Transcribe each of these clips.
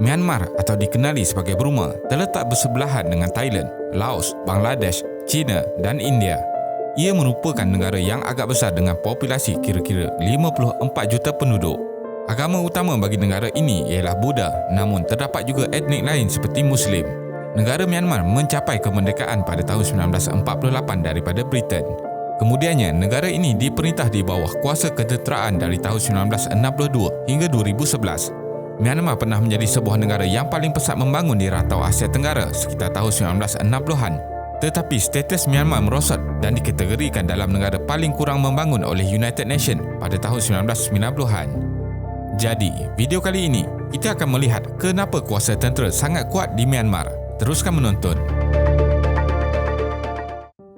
Myanmar atau dikenali sebagai Burma terletak bersebelahan dengan Thailand, Laos, Bangladesh, China dan India. Ia merupakan negara yang agak besar dengan populasi kira-kira 54 juta penduduk. Agama utama bagi negara ini ialah Buddha namun terdapat juga etnik lain seperti Muslim. Negara Myanmar mencapai kemerdekaan pada tahun 1948 daripada Britain. Kemudiannya, negara ini diperintah di bawah kuasa ketenteraan dari tahun 1962 hingga 2011 Myanmar pernah menjadi sebuah negara yang paling pesat membangun di rantau Asia Tenggara sekitar tahun 1960-an. Tetapi status Myanmar merosot dan dikategorikan dalam negara paling kurang membangun oleh United Nations pada tahun 1990-an. Jadi, video kali ini kita akan melihat kenapa kuasa tentera sangat kuat di Myanmar. Teruskan menonton.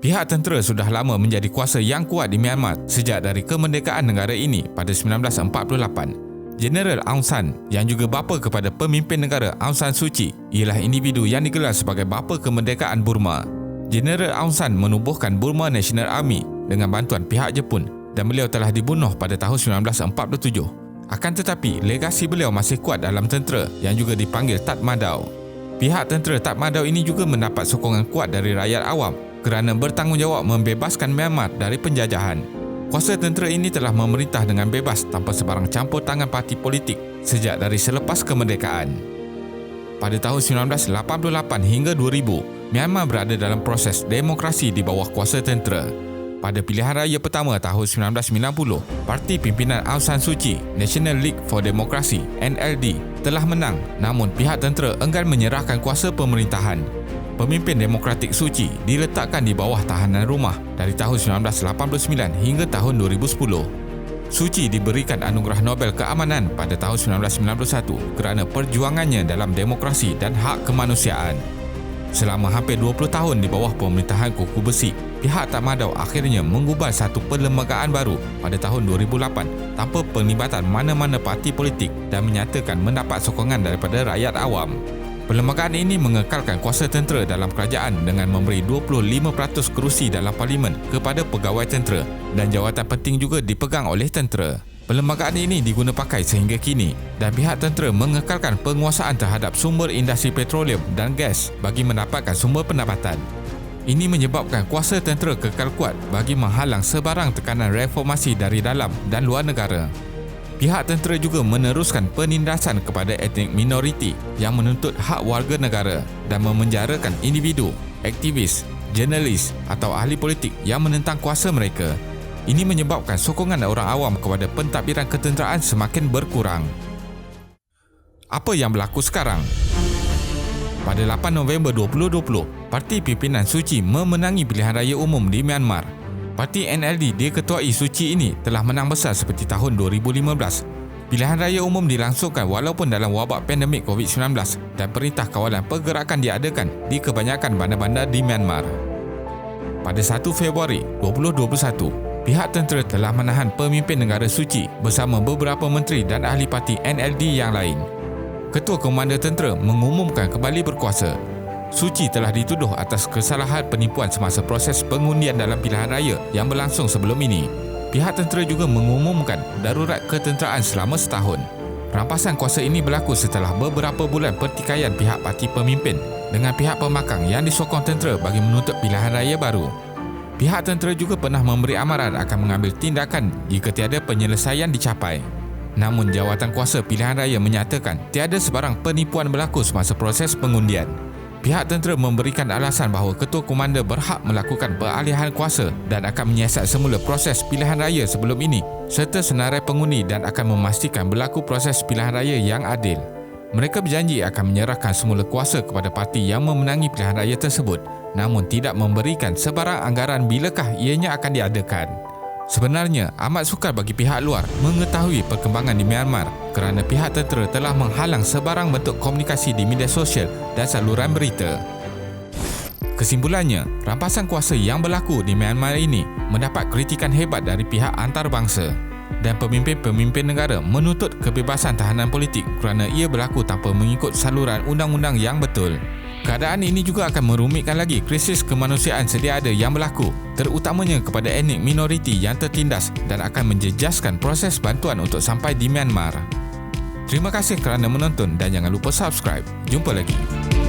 Pihak tentera sudah lama menjadi kuasa yang kuat di Myanmar sejak dari kemerdekaan negara ini pada 1948. General Aung San yang juga bapa kepada pemimpin negara Aung San Suu Kyi ialah individu yang digelar sebagai bapa kemerdekaan Burma. General Aung San menubuhkan Burma National Army dengan bantuan pihak Jepun dan beliau telah dibunuh pada tahun 1947. Akan tetapi, legasi beliau masih kuat dalam tentera yang juga dipanggil Tat Madau. Pihak tentera Tat Madau ini juga mendapat sokongan kuat dari rakyat awam kerana bertanggungjawab membebaskan Myanmar dari penjajahan. Kuasa tentera ini telah memerintah dengan bebas tanpa sebarang campur tangan parti politik sejak dari selepas kemerdekaan. Pada tahun 1988 hingga 2000, Myanmar berada dalam proses demokrasi di bawah kuasa tentera. Pada pilihan raya pertama tahun 1990, parti pimpinan Aung San Suu Kyi, National League for Democracy (NLD) telah menang namun pihak tentera enggan menyerahkan kuasa pemerintahan pemimpin demokratik Suci diletakkan di bawah tahanan rumah dari tahun 1989 hingga tahun 2010. Suci diberikan anugerah Nobel Keamanan pada tahun 1991 kerana perjuangannya dalam demokrasi dan hak kemanusiaan. Selama hampir 20 tahun di bawah pemerintahan kuku besi, pihak Tamadau akhirnya mengubah satu perlembagaan baru pada tahun 2008 tanpa penglibatan mana-mana parti politik dan menyatakan mendapat sokongan daripada rakyat awam. Perlembagaan ini mengekalkan kuasa tentera dalam kerajaan dengan memberi 25% kerusi dalam parlimen kepada pegawai tentera dan jawatan penting juga dipegang oleh tentera. Perlembagaan ini diguna pakai sehingga kini dan pihak tentera mengekalkan penguasaan terhadap sumber industri petroleum dan gas bagi mendapatkan sumber pendapatan. Ini menyebabkan kuasa tentera kekal kuat bagi menghalang sebarang tekanan reformasi dari dalam dan luar negara. Pihak tentera juga meneruskan penindasan kepada etnik minoriti yang menuntut hak warga negara dan memenjarakan individu, aktivis, jurnalis atau ahli politik yang menentang kuasa mereka. Ini menyebabkan sokongan orang awam kepada pentadbiran ketenteraan semakin berkurang. Apa yang berlaku sekarang? Pada 8 November 2020, Parti Pimpinan Suci memenangi pilihan raya umum di Myanmar Parti NLD diketuai suci ini telah menang besar seperti tahun 2015. Pilihan raya umum dilangsungkan walaupun dalam wabak pandemik COVID-19 dan perintah kawalan pergerakan diadakan di kebanyakan bandar-bandar di Myanmar. Pada 1 Februari 2021, pihak tentera telah menahan pemimpin negara suci bersama beberapa menteri dan ahli parti NLD yang lain. Ketua Komander Tentera mengumumkan kembali berkuasa Suci telah dituduh atas kesalahan penipuan semasa proses pengundian dalam pilihan raya yang berlangsung sebelum ini. Pihak tentera juga mengumumkan darurat ketenteraan selama setahun. Rampasan kuasa ini berlaku setelah beberapa bulan pertikaian pihak parti pemimpin dengan pihak pemakang yang disokong tentera bagi menuntut pilihan raya baru. Pihak tentera juga pernah memberi amaran akan mengambil tindakan jika tiada penyelesaian dicapai. Namun jawatan kuasa pilihan raya menyatakan tiada sebarang penipuan berlaku semasa proses pengundian. Pihak tentera memberikan alasan bahawa ketua komander berhak melakukan peralihan kuasa dan akan menyiasat semula proses pilihan raya sebelum ini serta senarai pengundi dan akan memastikan berlaku proses pilihan raya yang adil. Mereka berjanji akan menyerahkan semula kuasa kepada parti yang memenangi pilihan raya tersebut namun tidak memberikan sebarang anggaran bilakah ianya akan diadakan. Sebenarnya, amat sukar bagi pihak luar mengetahui perkembangan di Myanmar kerana pihak tentera telah menghalang sebarang bentuk komunikasi di media sosial dan saluran berita. Kesimpulannya, rampasan kuasa yang berlaku di Myanmar ini mendapat kritikan hebat dari pihak antarabangsa dan pemimpin-pemimpin negara menuntut kebebasan tahanan politik kerana ia berlaku tanpa mengikut saluran undang-undang yang betul. Keadaan ini juga akan merumitkan lagi krisis kemanusiaan sedia ada yang berlaku terutamanya kepada etnik minoriti yang tertindas dan akan menjejaskan proses bantuan untuk sampai di Myanmar. Terima kasih kerana menonton dan jangan lupa subscribe. Jumpa lagi.